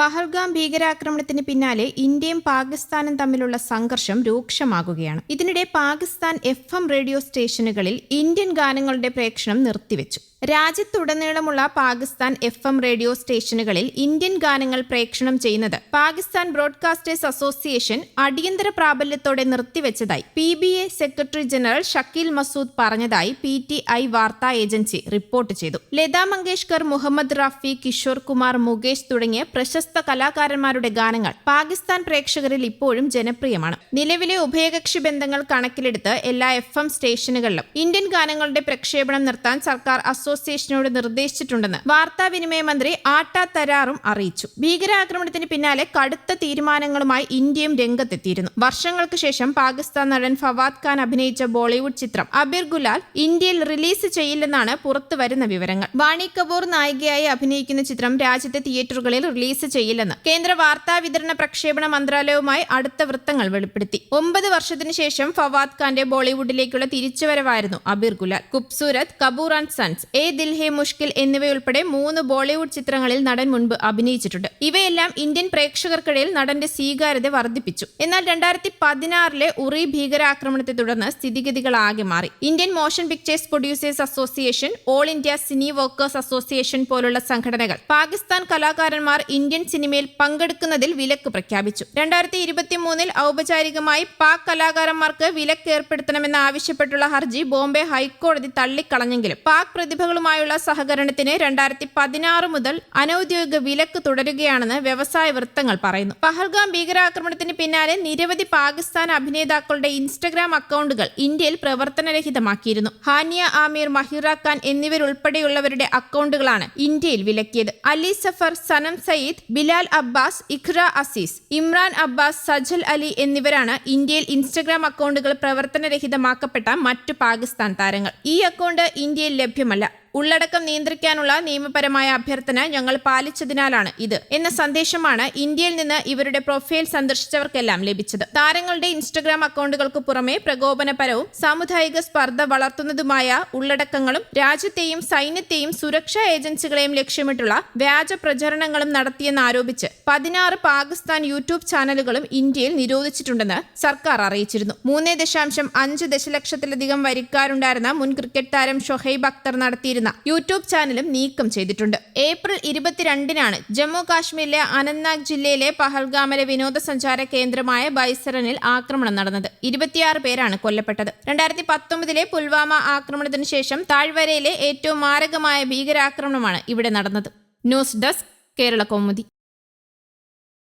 പഹൽഗാം ഭീകരാക്രമണത്തിന് പിന്നാലെ ഇന്ത്യയും പാകിസ്ഥാനും തമ്മിലുള്ള സംഘർഷം രൂക്ഷമാകുകയാണ്. ഇതിനിടെ പാകിസ്ഥാൻ എഫ് എം റേഡിയോ സ്റ്റേഷനുകളിൽ ഇന്ത്യൻ ഗാനങ്ങളുടെ പ്രേക്ഷണം നിർത്തിവെച്ചു. രാജ്യത്തുടനീളമുള്ള പാകിസ്ഥാൻ എഫ് എം റേഡിയോ സ്റ്റേഷനുകളിൽ ഇന്ത്യൻ ഗാനങ്ങൾ പ്രേക്ഷണം ചെയ്യുന്നത് പാകിസ്ഥാൻ ബ്രോഡ്കാസ്റ്റേഴ്സ് അസോസിയേഷൻ അടിയന്തര പ്രാബല്യത്തോടെ നിർത്തിവെച്ചതായി P B A secretary general Shakeel Masood പറഞ്ഞതായി പി ടി ഐ വാർത്താ ഏജൻസി റിപ്പോർട്ട് ചെയ്തു. ലതാ മങ്കേഷ്കർ മുഹമ്മദ് റാഫി കിഷോർ കുമാർ മുകേഷ് തുടങ്ങിയ പ്രശസ്ത കലാകാരന്മാരുടെ ഗാനങ്ങൾ പാകിസ്ഥാൻ പ്രേക്ഷകരിൽ ഇപ്പോഴും ജനപ്രിയമാണ്. നിലവിലെ ഉഭയകക്ഷി ബന്ധങ്ങൾ കണക്കിലെടുത്ത് എല്ലാ എഫ് എം സ്റ്റേഷനുകളിലും ഇന്ത്യൻ ഗാനങ്ങളുടെ പ്രക്ഷേപണം നിർത്താൻ സർക്കാർ അസോസിയേഷനോട് നിർദ്ദേശിച്ചിട്ടുണ്ടെന്ന് വാർത്താവിനിമയ മന്ത്രി ആട്ട തരാറും അറിയിച്ചു. ഭീകരാക്രമണത്തിന് പിന്നാലെ കടുത്ത തീരുമാനങ്ങളുമായി ഇന്ത്യയും രംഗത്തെത്തിയിരുന്നു. വർഷങ്ങൾക്ക് ശേഷം പാകിസ്ഥാൻ നടൻ ഫവാദ് ഖാൻ അഭിനയിച്ച ബോളിവുഡ് ചിത്രം അബിർ ഗുലാൽ ഇന്ത്യയിൽ റിലീസ് ചെയ്യില്ലെന്നാണ് പുറത്തുവരുന്ന വിവരങ്ങൾ. വാണി കപൂർ നായികയായി അഭിനയിക്കുന്ന ചിത്രം രാജ്യത്തെ തിയേറ്ററുകളിൽ റിലീസ് ചെയ്യില്ലെന്ന് കേന്ദ്ര വാർത്താ വിതരണ പ്രക്ഷേപണ മന്ത്രാലയവുമായി അടുത്ത വൃത്തങ്ങൾ വെളിപ്പെടുത്തി. ഒമ്പത് വർഷത്തിനു ശേഷം ഫവാദ് ഖാന്റെ ബോളിവുഡിലേക്കുള്ള തിരിച്ചുവരവായിരുന്നു അബിർ ഗുലാൽ. കുബ്സൂരത് കബൂർ ആൻഡ് സൺസ് എ ദിൽ ഹെ മുഷ്കിൽ എന്നിവയുൾപ്പെടെ മൂന്ന് ബോളിവുഡ് ചിത്രങ്ങളിൽ നടൻ മുൻപ് അഭിനയിച്ചിട്ടുണ്ട്. ഇവയെല്ലാം ഇന്ത്യൻ പ്രേക്ഷകർക്കിടയിൽ നടന്റെ സ്വീകാര്യത വർദ്ധിപ്പിച്ചു. എന്നാൽ രണ്ടായിരത്തി പതിനാറിലെ ഉറി ഭീകരാക്രമണത്തെ തുടർന്ന് സ്ഥിതിഗതികൾ ആകെ മാറി. Indian motion pictures producers association all India cine workers association പോലുള്ള സംഘടനകൾ പാകിസ്ഥാൻ കലാകാരന്മാർ ഇന്ത്യൻ സിനിമയിൽ പങ്കെടുക്കുന്നതിൽ വിലക്ക് പ്രഖ്യാപിച്ചു. രണ്ടായിരത്തി ഇരുപത്തി മൂന്നിൽ ഔപചാരികമായി പാക് കലാകാരന്മാർക്ക് വിലക്ക് ഏർപ്പെടുത്തണമെന്ന് ആവശ്യപ്പെട്ടുള്ള ഹർജി ബോംബെ ഹൈക്കോടതി തള്ളിക്കളഞ്ഞെങ്കിലും പാക് പ്രതിഭകളുമായുള്ള സഹകരണത്തിന് രണ്ടായിരത്തി പതിനാറ് മുതൽ അനൌദ്യോഗിക വിലക്ക് തുടരുകയാണെന്ന് വ്യവസായ വൃത്തങ്ങൾ പറയുന്നു. പഹൽഗാം ഭീകരാക്രമണത്തിന് പിന്നാലെ നിരവധി പാകിസ്ഥാൻ അഭിനേതാക്കളുടെ ഇൻസ്റ്റഗ്രാം അക്കൗണ്ടുകൾ ഇന്ത്യയിൽ പ്രവർത്തനരഹിതമാക്കിയിരുന്നു. ഹാനിയ ആമീർ മഹിറ ഖാൻ എന്നിവരുൾപ്പെടെയുള്ളവരുടെ അക്കൗണ്ടുകളാണ് ഇന്ത്യയിൽ വിലക്കിയത്. അലി സഫർ സനം സയ്യിദ് ബിലാൽ അബ്ബാസ് ഇഖ്ര അസീസ് ഇമ്രാൻ അബ്ബാസ് സജൽ അലി എന്നിവരാണ് ഇന്ത്യയിൽ ഇൻസ്റ്റഗ്രാം അക്കൗണ്ടുകൾ പ്രവർത്തനരഹിതമാക്കപ്പെട്ട മറ്റു പാകിസ്ഥാൻ താരങ്ങൾ. ഈ അക്കൗണ്ട് ഇന്ത്യയിൽ ലഭ്യമല്ല. ഉള്ളടക്കം നിയന്ത്രിക്കാനുള്ള നിയമപരമായ അഭ്യർത്ഥന ഞങ്ങൾ പാലിച്ചതിനാലാണ് ഇത് എന്ന സന്ദേശമാണ് ഇന്ത്യയിൽ നിന്ന് ഇവരുടെ പ്രൊഫൈൽ സന്ദർശിച്ചവർക്കെല്ലാം ലഭിച്ചത്. താരങ്ങളുടെ ഇൻസ്റ്റഗ്രാം അക്കൗണ്ടുകൾക്ക് പുറമെ പ്രകോപനപരവും സാമുദായിക സ്പർദ്ധ വളർത്തുന്നതുമായ ഉള്ളടക്കങ്ങളും രാജ്യത്തെയും സൈന്യത്തെയും സുരക്ഷാ ഏജൻസികളെയും ലക്ഷ്യമിട്ടുള്ള വ്യാജ പ്രചരണങ്ങളും നടത്തിയെന്നാരോപിച്ച് പതിനാറ് പാകിസ്ഥാൻ യൂട്യൂബ് ചാനലുകളും ഇന്ത്യയിൽ നിരോധിച്ചിട്ടുണ്ടെന്ന് സർക്കാർ അറിയിച്ചിരുന്നു. മൂന്ന് ദശാംശം അഞ്ച് ദശലക്ഷത്തിലധികം വരിക്കാരുണ്ടായിരുന്ന മുൻ ക്രിക്കറ്റ് താരം ഷൊഹൈബ് അക്തർ നടത്തിയിരുന്ന യൂട്യൂബ് ചാനലും നീക്കം ചെയ്തിട്ടുണ്ട്. ഏപ്രിൽ ഇരുപത്തിരണ്ടിനാണ് ജമ്മു കാശ്മീരിലെ അനന്ത്നാഗ് ജില്ലയിലെ പഹൽഗാമിലെ വിനോദസഞ്ചാര കേന്ദ്രമായ ബൈസറനിൽ ആക്രമണം നടന്നത്. ഇരുപത്തിയാറ് പേരാണ് കൊല്ലപ്പെട്ടത്. രണ്ടായിരത്തി പത്തൊമ്പതിലെ പുൽവാമ ആക്രമണത്തിന് ശേഷം താഴ്വരയിലെ ഏറ്റവും മാരകമായ ഭീകരാക്രമണമാണ് ഇവിടെ നടന്നത്. News desk Kerala Kaumudi.